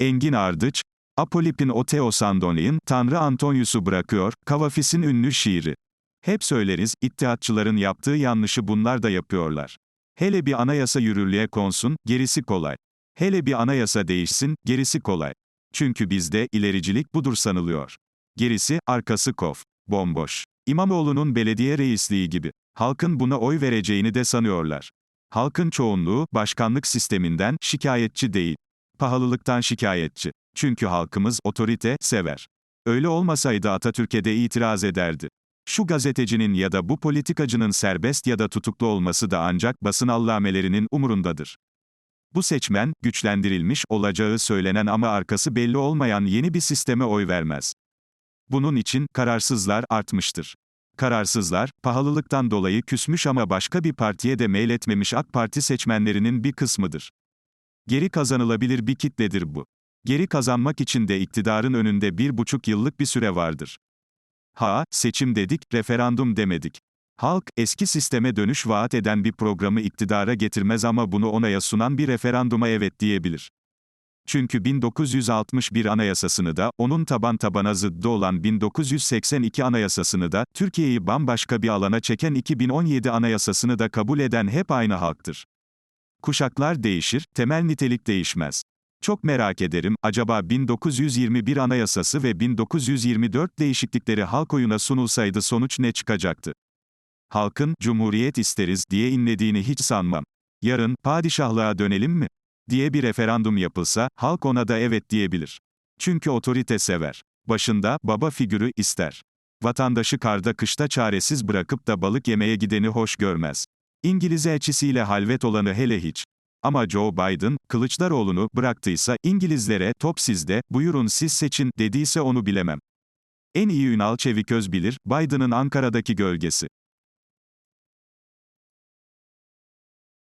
Engin Ardıç, Apolip'in Oteo Sandoni'nin Tanrı Antonius'u bırakıyor, Kavafis'in ünlü şiiri. Hep söyleriz, ittihatçıların yaptığı yanlışı bunlar da yapıyorlar. Hele bir anayasa yürürlüğe konsun, gerisi kolay. Hele bir anayasa değişsin, gerisi kolay. Çünkü bizde ilericilik budur sanılıyor. Gerisi, arkası kof. Bomboş. İmamoğlu'nun belediye reisliği gibi. Halkın buna oy vereceğini de sanıyorlar. Halkın çoğunluğu, başkanlık sisteminden, şikayetçi değil. Pahalılıktan şikayetçi. Çünkü halkımız, otorite, sever. Öyle olmasaydı Atatürk'e de itiraz ederdi. Şu gazetecinin ya da bu politikacının serbest ya da tutuklu olması da ancak basın allamelerinin umurundadır. Bu seçmen, güçlendirilmiş olacağı söylenen ama arkası belli olmayan yeni bir sisteme oy vermez. Bunun için, kararsızlar artmıştır. Kararsızlar, pahalılıktan dolayı küsmüş ama başka bir partiye de meyletmemiş AK Parti seçmenlerinin bir kısmıdır. Geri kazanılabilir bir kitledir bu. Geri kazanmak için de iktidarın önünde bir buçuk yıllık bir süre vardır. Ha, seçim dedik, referandum demedik. Halk, eski sisteme dönüş vaat eden bir programı iktidara getirmez ama bunu onaya sunan bir referanduma evet diyebilir. Çünkü 1961 anayasasını da, onun taban tabana zıddı olan 1982 anayasasını da, Türkiye'yi bambaşka bir alana çeken 2017 anayasasını da kabul eden hep aynı halktır. Kuşaklar değişir, temel nitelik değişmez. Çok merak ederim, acaba 1921 anayasası ve 1924 değişiklikleri halk oyuna sunulsaydı sonuç ne çıkacaktı? Halkın, cumhuriyet isteriz diye inlediğini hiç sanmam. Yarın, padişahlığa dönelim mi? diye bir referandum yapılsa, halk ona da evet diyebilir. Çünkü otorite sever. Başında, baba figürü ister. Vatandaşı karda kışta çaresiz bırakıp da balık yemeye gideni hoş görmez. İngiliz elçisiyle halvet olanı hele hiç. Ama Joe Biden, Kılıçdaroğlu'nu bıraktıysa İngilizlere top sizde, buyurun siz seçin dediyse onu bilemem. En iyi Ünal Çeviköz bilir, Biden'ın Ankara'daki gölgesi.